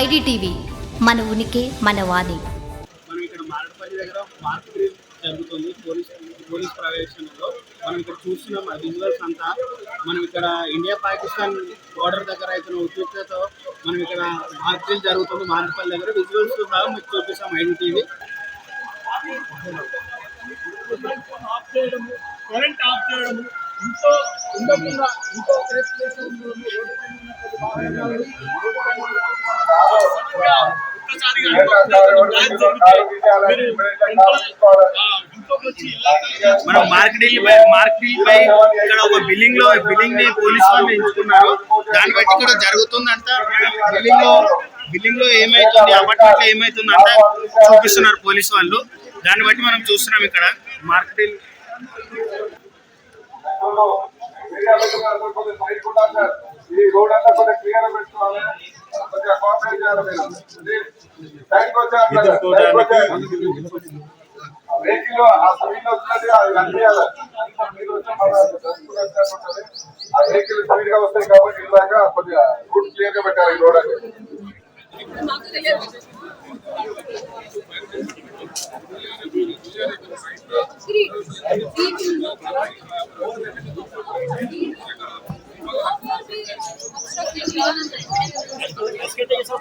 IDTV మన ఉనికి మన వాణి. మనం ఇక్కడ మారడపల్లి దగ్గర మార్కెట్ జరుగుతుంది. పోలీస్ పోలీస్ ప్రవేశంలో మనం ఇక్కడ చూస్తున్నాం. ఆ విజువల్స్ అంతా. మనం ఇక్కడ ఇండియా పాకిస్తాన్ బోర్డర్ దగ్గర అయితే ఉద్రిక్తతో మనం ఇక్కడ మార్కెట్ జరుగుతుంది. మారడపల్లి దగ్గర విజువల్స్ సహా మీకు చూపిస్తాం ఐడి టీవీ ఆఫ్ చేయడము కరెంట్ ఆఫ్ చేయడము ఇంట్లో ఉండకుండా ఇంట్లో సేఫ్ ప్లేస్ మనం మార్కెట్ మార్కెట్ పై ఇక్కడ ఒక బిల్డింగ్లో బిల్డింగ్ని పోలీస్ వాళ్ళు ఎంచుకున్నారు. దాన్ని బట్టి కూడా జరుగుతుందంట. బిల్డింగ్లో బిల్డింగ్లో ఏమైతుంది? అపార్ట్మెంట్లో ఏమైతుంది అంట చూపిస్తున్నారు పోలీస్ వాళ్ళు. దాన్ని బట్టి మనం చూస్తున్నాం ఇక్కడ. మార్కెటింగ్ ఈ రోడ్ అంతా కొంచెం క్లియర్ పెట్టుకోవాలి. కొద్దిగా వెహికల్ ఆ స్పీడ్ వస్తున్నది అది కనిపించాలి మీరు వచ్చి ఆ వెహికల్ స్పీడ్గా వస్తాయి కాబట్టి ఇలాగా కొద్దిగా రూట్ క్లియర్గా పెట్టాలి ఈ రోడ్ అనేది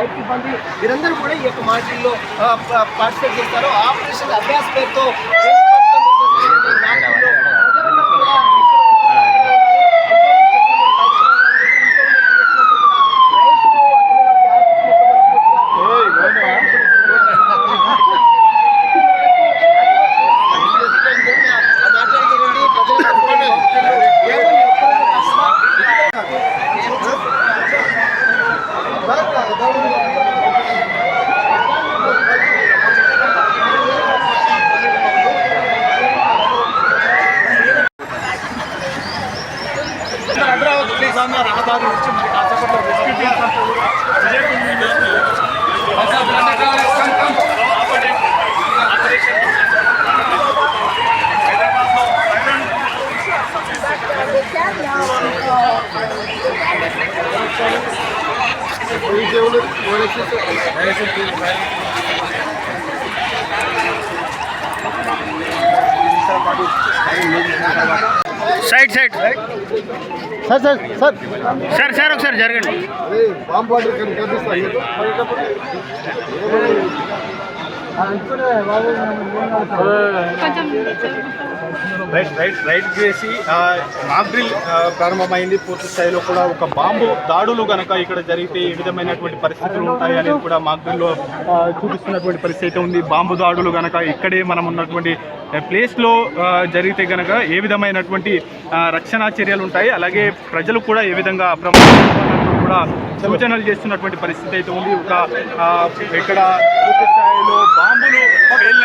ఫైర్ సిబ్బంది వీరందరూ కూడా ఈ యొక్క మార్చిల్లో పార్టిసిపేట్ చేస్తారు. ఆపరేషన్ అభ్యాస్ పేరుతో సార్ అమరావతి ప్లీజ్ అన్న రహదారి వచ్చి మరి కాసేపట్లో రెస్క్యూ టీమ్స్ అంతా కూడా దేవుడు పాటు side side sir sir sir sir sir ఒకసారి జరగండి బాంబు వాటర్ కనిపిస్తాయి Right right right చేసి మాక్ డ్రిల్ ప్రారంభమైంది. పూర్తి స్థాయిలో కూడా ఒక బాంబు దాడులు గనక ఇక్కడ జరిగితే ఏ విధమైనటువంటి పరిస్థితులు ఉంటాయి అనేది కూడా మాక్ డ్రిల్లో చూపిస్తున్నటువంటి పరిస్థితి అయితే ఉంది. బాంబు దాడులు గనక ఇక్కడే మనం ఉన్నటువంటి ప్లేస్లో జరిగితే గనక ఏ విధమైనటువంటి రక్షణ చర్యలు ఉంటాయి. అలాగే ప్రజలు కూడా ఏ విధంగా అప్రమత్తం కూడా సూచనలు చేస్తున్నటువంటి పరిస్థితి అయితే ఉంది. ఒక ఇక్కడ పూర్తి స్థాయిలో Okay.